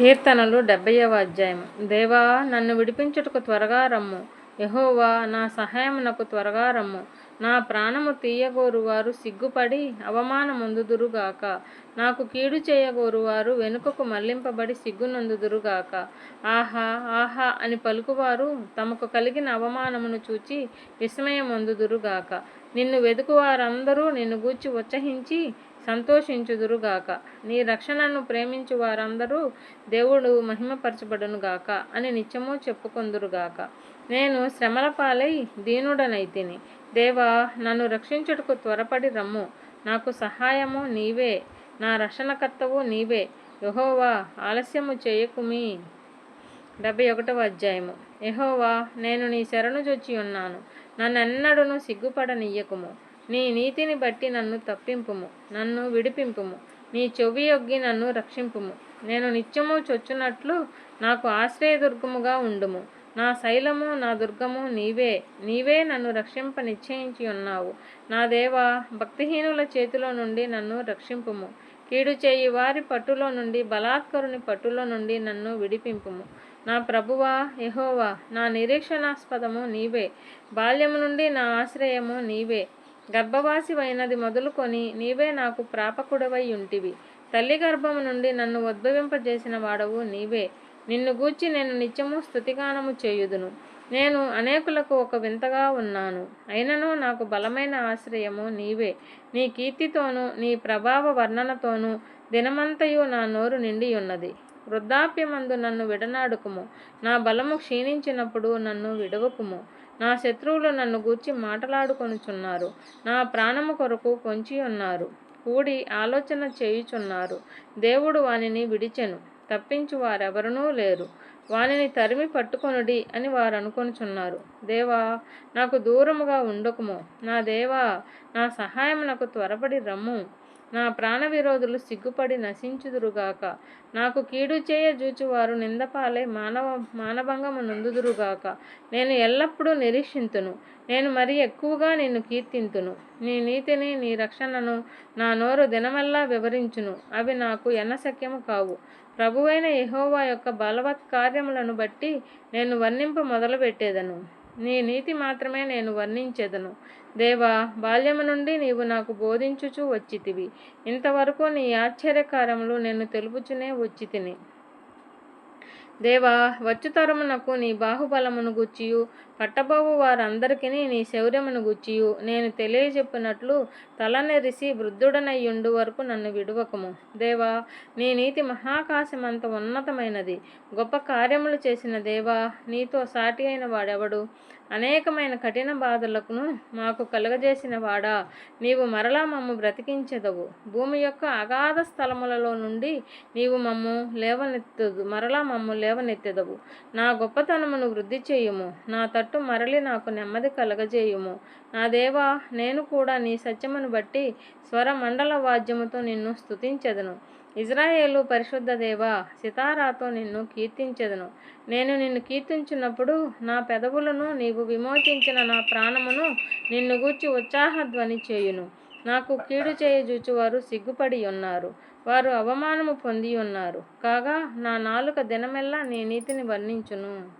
కీర్తనలు డెబ్బైవ అధ్యాయం దేవా నన్ను విడిపించుటకు త్వరగా రమ్ము. యహోవా నా సహాయమునకు త్వరగా రమ్ము. నా ప్రాణము తీయగోరువారు సిగ్గుపడి అవమానమొందుదురుగాక. నాకు కీడు చేయగోరువారు వెనుకకు మళ్ళింపబడి సిగ్గునందుదురుగాక. ఆహా ఆహా అని పలుకువారు తమకు కలిగిన అవమానమును చూచి విస్మయమొందుదురుగాక. నిన్ను వెదుకువారందరూ నిన్ను గూర్చి ఉత్సహించి సంతోషించుదురుగాక. నీ రక్షణను ప్రేమించు వారందరూ దేవుడు మహిమపరచబడునుగాక అని నిత్యము చెప్పుకొందురుగాక. నేను శ్రమల పాలై దీనుడనైతిని. దేవా నన్ను రక్షించుటకు త్వరపడి రమ్ము. నాకు సహాయము నీవే. నా రక్షణకర్తవు నీవే. యహోవా ఆలస్యము చేయకుమి. డెబ్బై ఒకటవ అధ్యాయము. యహోవా నేను నీ శరణు చొచ్చి ఉన్నాను. నన్నెన్నడును సిగ్గుపడనీయకుము. నీ నీతిని బట్టి నన్ను తప్పింపుము నన్ను విడిపింపుము. నీ చెవి యొగ్గి నన్ను రక్షింపుము. నేను నిత్యము చొచ్చునట్లు నాకు ఆశ్రయదుర్గముగా ఉండుము. నా శైలము నా దుర్గము నీవే. నీవే నన్ను రక్షింప నిశ్చయించి ఉన్నావు. నా దేవా భక్తిహీనుల చేతిలో నుండి నన్ను రక్షింపుము. కీడు చేయి వారి పట్టులో నుండి బలాత్కరుని పట్టులో నుండి నన్ను విడిపింపుము. నా ప్రభువా యెహోవా నా నిరీక్షణాస్పదము నీవే. బాల్యము నుండి నా ఆశ్రయము నీవే. గర్భవాసివైనది మొదలుకొని నీవే నాకు ప్రాపకుడవై ఉంటివి తల్లి గర్భము నుండి నన్ను ఉద్భవింపజేసిన వాడవు నీవే. నిన్ను గూర్చి నేను నిత్యము స్తుతిగానము చేయుదును. నేను అనేకులకు ఒక వింతగా ఉన్నాను. అయినను నాకు బలమైన ఆశ్రయము నీవే. నీ కీర్తితోనూ నీ ప్రభావ వర్ణనతోనూ దినమంతయు నా నోరు నిండి ఉన్నది వృద్ధాప్యమందు నన్ను విడనాడుకుము. నా బలము క్షీణించినప్పుడు నన్ను విడవకుము. నా శత్రువులు నన్ను గూర్చి మాటలాడుకొనుచున్నారు. నా ప్రాణము కొరకు పొంచి ఉన్నారు. కూడి ఆలోచన చేయుచున్నారు. దేవుడు వానిని విడిచెను. తప్పించు వారెవరనూ లేరు. వానిని తరిమి పట్టుకొనుడి అని వారు అనుకొనుచున్నారు దేవా నాకు దూరముగా ఉండకుము. నా దేవా నా సహాయం నాకు త్వరపడి రమ్ము. నా ప్రాణ విరోధులు సిగ్గుపడి నశించుదురుగాక. నాకు కీడు చేయ జూచువారు నిందపాలై మానవ మానభంగము నొందుదురుగాక. నేను ఎల్లప్పుడూ నిరీక్షింతును. నేను మరి ఎక్కువగా నిన్ను కీర్తింతును. నీ నీతిని నీ రక్షణను నా నోరు దినమెల్లా వివరించును. అవి నాకు ఎన్నశక్యము కావు. ప్రభువైన యహోవా యొక్క బలవత్ కార్యములను బట్టి నేను వర్ణింప మొదలుపెట్టేదను. నీ నీతి మాత్రమే నేను వర్ణించెదను. దేవా బాల్యము నుండి నీవు నాకు బోధించుచూ వచ్చితివి. ఇంతవరకు నీ ఆశ్చర్యకారములు నేను తెలుపుచునే వచ్చితిని. దేవా వచ్చుతరమునకు నీ బాహుబలమును గుచ్చియు పట్టబోవు వారందరికీ నీ శౌర్యమును గుచ్చియు నేను తెలియజెప్పినట్లు తలనెరిసి వృద్ధుడనయ్యుండు వరకు నన్ను విడువకము. దేవా నీ నీతి మహాకాశమంత ఉన్నతమైనది. గొప్ప కార్యములు చేసిన దేవా నీతో సాటి అయిన వాడెవడు? అనేకమైన కఠిన బాధలకును మాకు కలుగజేసిన వాడా? నీవు మరలా మమ్ము బ్రతికించదవు. భూమి యొక్క అగాధ స్థలములలో నుండి నీవు మమ్ము లేవనెత్తదు. మరలా మమ్ము లేవనెత్తెదవు. నా గొప్పతనమును వృద్ధి చేయుము. నా తట్టు మరలి నాకు నెమ్మది కలగజేయుము. నా దేవా నేను కూడా నీ సత్యమును బట్టి స్వర మండల వాద్యముతో నిన్ను స్తుతించెదను. ఇజ్రాయేలు పరిశుద్ధ దేవా సితారాతో నిన్ను కీర్తించెదను. నేను నిన్ను కీర్తించినప్పుడు నా పెదవులను నీవు విమోచించిన నా ప్రాణమును నిన్ను గూర్చి ఉత్సాహధ్వని చేయును. నాకు కీడు చేయజూచువారు సిగ్గుపడి ఉన్నారు. వారు అవమానము పొంది ఉన్నారు. కాగా నా నాలుక దినమెల్లా నీ నీతిని వర్ణించును.